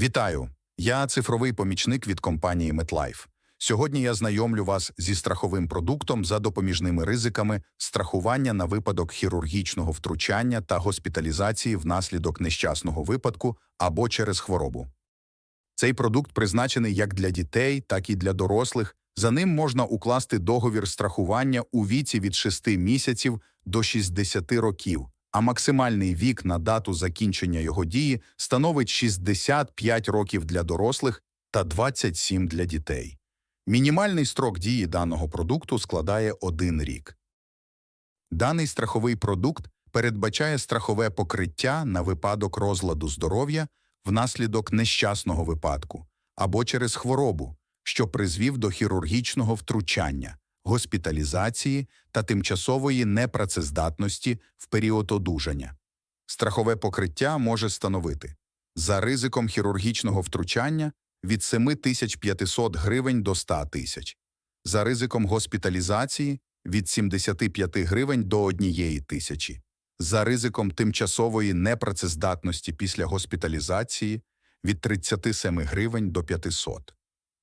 Вітаю! Я цифровий помічник від компанії MetLife. Сьогодні я знайомлю вас зі страховим продуктом за допоміжними ризиками страхування на випадок хірургічного втручання та госпіталізації внаслідок нещасного випадку або через хворобу. Цей продукт призначений як для дітей, так і для дорослих. За ним можна укласти договір страхування у віці від 6 місяців до 60 років, а максимальний вік на дату закінчення його дії становить 65 років для дорослих та 27 для дітей. Мінімальний строк дії даного продукту складає один рік. Даний страховий продукт передбачає страхове покриття на випадок розладу здоров'я внаслідок нещасного випадку або через хворобу, що призвів до хірургічного втручання, госпіталізації та тимчасової непрацездатності в період одужання. Страхове покриття може становити за ризиком хірургічного втручання від 7500 гривень до 100 тисяч, за ризиком госпіталізації від 75 гривень до 1 тисячі, за ризиком тимчасової непрацездатності після госпіталізації від 37 гривень до 500.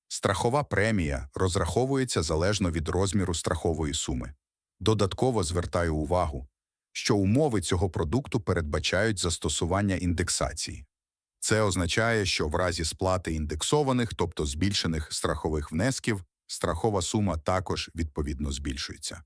Страхова премія розраховується залежно від розміру страхової суми. Додатково звертаю увагу, що умови цього продукту передбачають застосування індексації. Це означає, що в разі сплати індексованих, тобто збільшених страхових внесків, страхова сума також відповідно збільшується.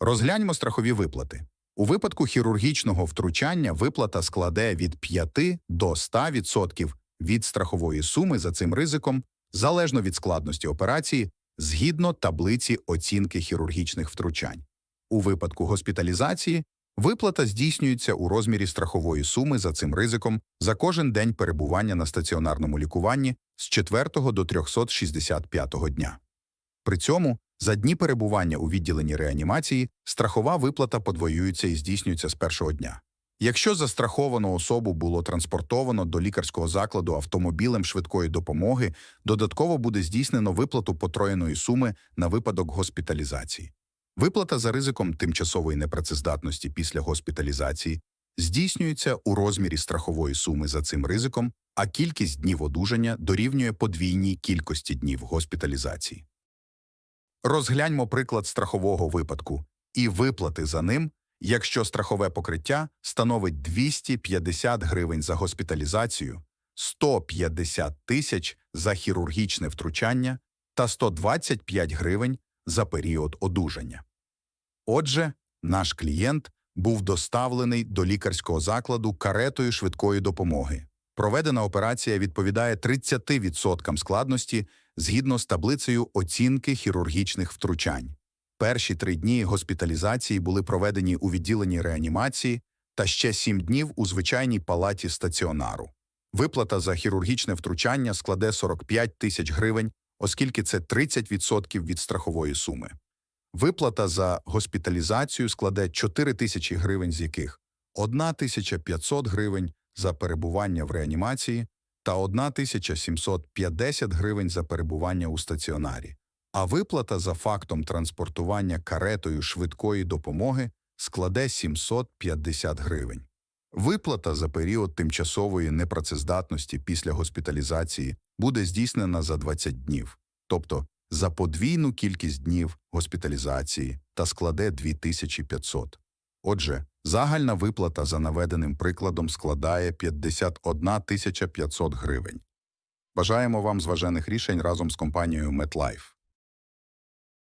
Розгляньмо страхові виплати. У випадку хірургічного втручання виплата складе від 5 до 100% від страхової суми за цим ризиком, залежно від складності операції, згідно таблиці оцінки хірургічних втручань. У випадку госпіталізації виплата здійснюється у розмірі страхової суми за цим ризиком за кожен день перебування на стаціонарному лікуванні з 4 до 365 дня. При цьому за дні перебування у відділенні реанімації страхова виплата подвоюється і здійснюється з першого дня. Якщо застраховану особу було транспортовано до лікарського закладу автомобілем швидкої допомоги, додатково буде здійснено виплату потроєної суми на випадок госпіталізації. Виплата за ризиком тимчасової непрацездатності після госпіталізації здійснюється у розмірі страхової суми за цим ризиком, а кількість днів одужання дорівнює подвійній кількості днів госпіталізації. Розгляньмо приклад страхового випадку і виплати за ним, якщо страхове покриття становить 250 гривень за госпіталізацію, 150 тисяч за хірургічне втручання та 125 гривень за період одужання. Отже, наш клієнт був доставлений до лікарського закладу каретою швидкої допомоги. Проведена операція відповідає 30% складності згідно з таблицею оцінки хірургічних втручань. Перші три дні госпіталізації були проведені у відділенні реанімації та ще сім днів у звичайній палаті стаціонару. Виплата за хірургічне втручання складе 45 тисяч гривень, оскільки це 30% від страхової суми. Виплата за госпіталізацію складе 4 тисячі гривень, з яких 1500 гривень за перебування в реанімації та 1750 гривень за перебування у стаціонарі, а виплата за фактом транспортування каретою швидкої допомоги складе 750 гривень. Виплата за період тимчасової непрацездатності після госпіталізації буде здійснена за 20 днів, тобто за подвійну кількість днів госпіталізації та складе 2500. Отже, загальна виплата за наведеним прикладом складає 51 500 гривень. Бажаємо вам зважених рішень разом з компанією MetLife.